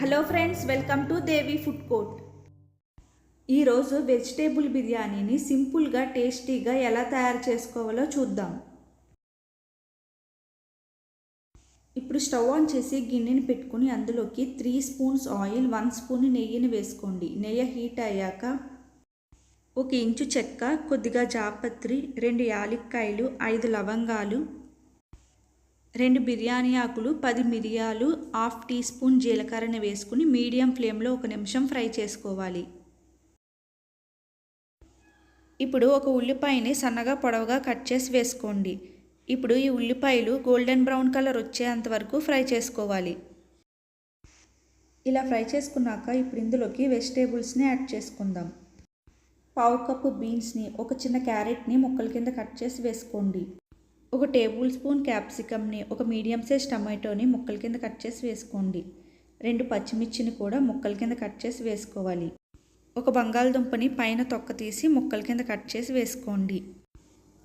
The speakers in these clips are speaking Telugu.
Hello friends welcome to Devi food court. ఈరోజు వెజిటేబుల్ బిర్యానీని సింపుల్గా టేస్టీగా ఎలా తయారు చేసుకోవాలో చూద్దాం. ఇప్పుడు స్టవ్ ఆన్ చేసి గిన్నెని పెట్టుకుని అందులోకి three spoons oil one spoon నెయ్యిని వేసుకోండి. నెయ్యి హీట్ అయ్యాక ఒక ఇంచు చెక్క కొద్దిగా జాపత్రి రెండు యాలక్కాయలు ఐదు లవంగాలు రెండు బిర్యానీ ఆకులు పది మిరియాలు హాఫ్ టీ స్పూన్ జీలకర్రని వేసుకుని మీడియం ఫ్లేమ్లో ఒక నిమిషం ఫ్రై చేసుకోవాలి. ఇప్పుడు ఒక ఉల్లిపాయని సన్నగా పొడవుగా కట్ చేసి వేసుకోండి. ఇప్పుడు ఈ ఉల్లిపాయలు గోల్డెన్ బ్రౌన్ కలర్ వచ్చేంత వరకు ఫ్రై చేసుకోవాలి. ఇలా ఫ్రై చేసుకున్నాక ఇప్పుడు ఇందులోకి వెజిటేబుల్స్ని యాడ్ చేసుకుందాం. పావు కప్పు బీన్స్ని ఒక చిన్న క్యారెట్ని ముక్కల కింద కట్ చేసి వేసుకోండి. ఒక టేబుల్ స్పూన్ క్యాప్సికమ్ని ఒక మీడియం సైజ్ టమాటోని ముక్కల కింద కట్ చేసి వేసుకోండి. రెండు పచ్చిమిర్చిని కూడా ముక్కల కింద కట్ చేసి వేసుకోవాలి. ఒక బంగాళదుంపని పైన తొక్క తీసి ముక్కల కింద కట్ చేసి వేసుకోండి.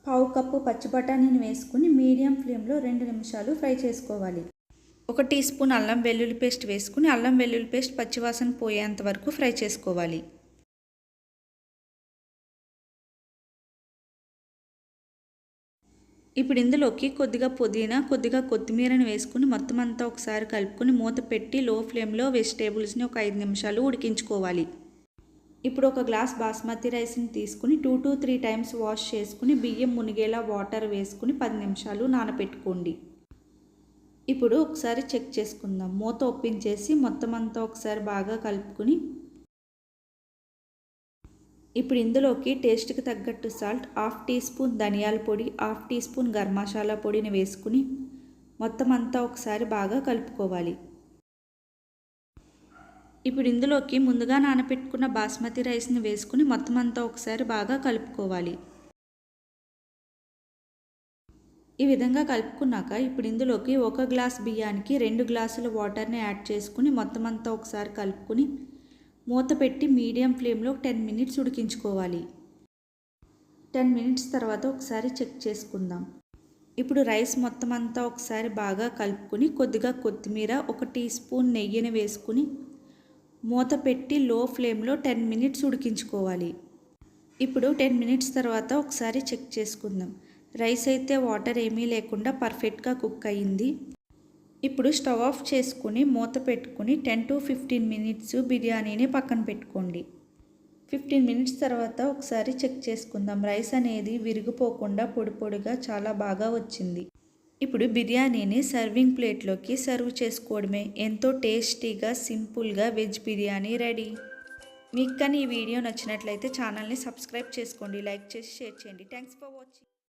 పావు కప్పు పచ్చి బఠానీని వేసుకుని మీడియం ఫ్లేమ్లో రెండు నిమిషాలు ఫ్రై చేసుకోవాలి. ఒక టీ స్పూన్ అల్లం వెల్లుల్లి పేస్ట్ వేసుకుని అల్లం వెల్లుల్లి పేస్ట్ పచ్చివాసన పోయేంత వరకు ఫ్రై చేసుకోవాలి. ఇప్పుడు ఇందులోకి కొద్దిగా పుదీనా కొద్దిగా కొత్తిమీరని వేసుకుని మొత్తం అంతా ఒకసారి కలుపుకొని మూత పెట్టి లో ఫ్లేమ్లో వెజిటేబుల్స్ని ఒక ఐదు నిమిషాలు ఉడికించుకోవాలి. ఇప్పుడు ఒక గ్లాస్ బాస్మతి రైస్ని తీసుకుని two to three times wash చేసుకుని బియ్యం మునిగేలా వాటర్ వేసుకుని పది నిమిషాలు నానబెట్టుకోండి ఇప్పుడు ఒకసారి చెక్ చేసుకుందాం. మూత ఒప్పించేసి మొత్తం అంతా ఒకసారి బాగా కలుపుకుని ఇప్పుడు ఇందులోకి టేస్ట్కి తగ్గట్టు సాల్ట్ హాఫ్ టీ స్పూన్ ధనియాల పొడి half teaspoon garam masala పొడిని వేసుకుని మొత్తం అంతా ఒకసారి బాగా కలుపుకోవాలి. ఇప్పుడు ఇందులోకి ముందుగా నానబెట్టుకున్న బాస్మతి రైస్ని వేసుకుని మొత్తం అంతా ఒకసారి బాగా కలుపుకోవాలి. ఈ విధంగా కలుపుకున్నాక ఇప్పుడు ఇందులోకి ఒక గ్లాస్ బియ్యానికి రెండు గ్లాసుల వాటర్ని యాడ్ చేసుకుని మొత్తం అంతా ఒకసారి కలుపుకుని మూత పెట్టి మీడియం ఫ్లేమ్లో టెన్ మినిట్స్ ఉడికించుకోవాలి. టెన్ మినిట్స్ తర్వాత ఒకసారి చెక్ చేసుకుందాం. ఇప్పుడు రైస్ మొత్తం అంతా ఒకసారి బాగా కలుపుకుని కొద్దిగా కొత్తిమీర ఒక టీ స్పూన్ నెయ్యిని వేసుకుని మూత పెట్టి లో ఫ్లేమ్లో టెన్ మినిట్స్ ఉడికించుకోవాలి. ఇప్పుడు టెన్ మినిట్స్ తర్వాత ఒకసారి చెక్ చేసుకుందాం. రైస్ అయితే వాటర్ ఏమీ లేకుండా పర్ఫెక్ట్గా కుక్ అయ్యింది ఇప్పుడు స్టవ్ ఆఫ్ చేసుకుని మూత పెట్టుకుని టెన్ టు ఫిఫ్టీన్ మినిట్స్ బిర్యానీని పక్కన పెట్టుకోండి. ఫిఫ్టీన్ మినిట్స్ తర్వాత ఒకసారి చెక్ చేసుకుందాం. రైస్ అనేది విరిగిపోకుండా పొడి పొడిగా చాలా బాగా వచ్చింది. ఇప్పుడు బిర్యానీని సర్వింగ్ ప్లేట్లోకి సర్వ్ చేసుకోవడమే. ఎంతో టేస్టీగా సింపుల్గా వెజ్ బిర్యానీ రెడీ. మీకు కానీ ఈ వీడియో నచ్చినట్లయితే ఛానల్ని సబ్స్క్రైబ్ చేసుకోండి. లైక్ చేసి షేర్ చేయండి. Thanks for watching.